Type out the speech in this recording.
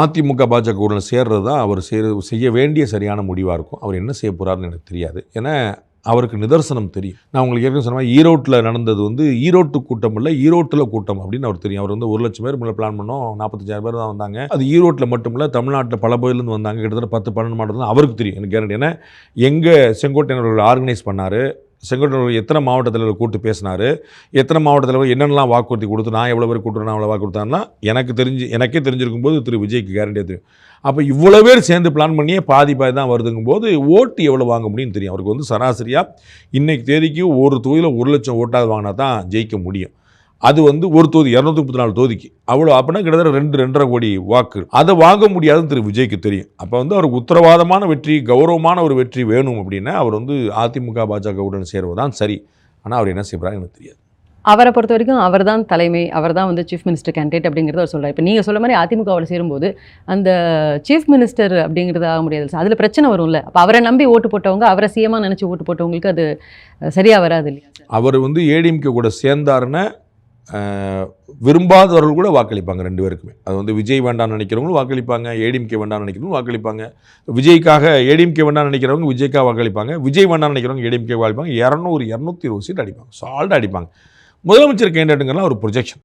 அதிமுக பாஜக கூட சேர்றது தான் அவர் செய்ய செய்ய வேண்டிய சரியான முடிவாக இருக்கும். அவர் என்ன செய்ய போகிறாருன்னு எனக்கு தெரியாது. ஏன்னா அவருக்கு நிதர்சனம் தெரியும். நான் உங்களுக்கு ஏற்கனவே சொன்ன ஈரோட்டில் நடந்தது வந்து ஈரோட்டு கூட்டம் இல்லை ஈரோட்டில் கூட்டம் அப்படின்னு அவர் தெரியும். அவர் வந்து ஒரு லட்சம் பேர் மேலே பிளான் பண்ணோம் நாற்பத்தஞ்சாயிரம் பேர் தான் வந்தாங்க. அது ஈரோட்டில் மட்டும் இல்லை தமிழ்நாட்டில் பல பகுதியிலேருந்து வந்தாங்க. கிட்டத்தட்ட பத்து பன்னெண்டு மாவட்டம் தான் அவருக்கு தெரியும். எனக்கு கேரண்டி ஏன்னா எங்கே செங்கோட்டையன் அவர்கள் ஆர்கனைஸ் பண்ணார் செங்கோட்டையில் எத்தனை மாவட்டத்தில் கூப்பிட்டு கூட்டு பேசினார்? எத்தனை மாவட்டத்தில் என்னென்னலாம் வாக்குறுதி கொடுத்து நான் எவ்வளோ பேர் கூட்டுறேன் அவ்வளோ வாக்கு கொடுத்தாருன்னா எனக்கு தெரிஞ்சு எனக்கே தெரிஞ்சிருக்கும் போது திரு விஜய்க்கு கேரண்டியாக தெரியும். அப்போ இவ்வளோ பேர் சேர்ந்து பிளான் பண்ணியே பாதி பாதி தான் வருதுங்கும் போது ஓட்டு எவ்வளோ வாங்க முடியும்னு தெரியும். அவருக்கு வந்து சராசரியாக இன்றைக்கு தேதிக்கு ஒரு தொகுதியில் ஒரு லட்சம் ஓட்டாவது வாங்கினா தான் ஜெயிக்க முடியும். அது வந்து ஒரு தொகுதி இரநூத்தி முப்பத்தி நாலு தொகுதிக்கு அவ்வளோ அப்படின்னா கிட்டத்தட்ட ரெண்டு ரெண்டரை கோடி வாக்கு. அதை வாங்க முடியாதுன்னு திரு விஜய்க்கு தெரியும். அப்போ வந்து அவருக்கு உத்தரவாதமான வெற்றி கௌரவமான ஒரு வெற்றி வேணும் அப்படின்னா அவர் வந்து அதிமுக பாஜகவுடன் சேருவதுதான் சரி. ஆனால் அவர் என்ன செய்வார் எனக்கு தெரியாது. அவரை பொறுத்த வரைக்கும் அவர் தான் தலைமை அவர் தான் வந்து சீஃப் மினிஸ்டர் கேண்டிடேட் அப்படிங்கிறத அவர் சொல்றாரு. இப்போ நீங்கள் சொல்ல மாதிரி அதிமுகவில் சேரும்போது அந்த சீஃப் மினிஸ்டர் அப்படிங்கிறது ஆக முடியாது அதில் பிரச்சனை வரும்ல. அப்போ அவரை நம்பி ஓட்டு போட்டவங்க அவரை சிஎமா நினச்சி ஓட்டு போட்டவங்களுக்கு அது அஹ், சரியா வராது இல்லையா சார் அவர் வந்து ஏடிஎம்கே கூட சேர்ந்தாருன்னா விரும்பாதவர்கள் கூட வாக்களிப்பாங்க ரெண்டு பேருக்குமே. அது வந்து விஜய் வேண்டாம்னு நினைக்கிறவங்களும் வாக்களிப்பாங்க ஏடிஎம்கே வேண்டாம்னு நினைக்கிறவங்களும் வாக்களிப்பாங்க. விஜய்க்காக ஏடிஎம்கே வேண்டாம்னு நினைக்கிறவங்க விஜய்க்காக வாக்களிப்பாங்க விஜய் வேண்டாம்னு நினைக்கிறவங்க ஏடிஎம்கே வாக்களிப்பாங்க இரநூறு இரநூத்தி இருபது சீட் அடிப்பாங்க சால்ட் அடிப்பாங்க. முதலமைச்சர் கேண்டிடேட்டுங்கெல்லாம் ஒரு ப்ரொஜெக்ஷன்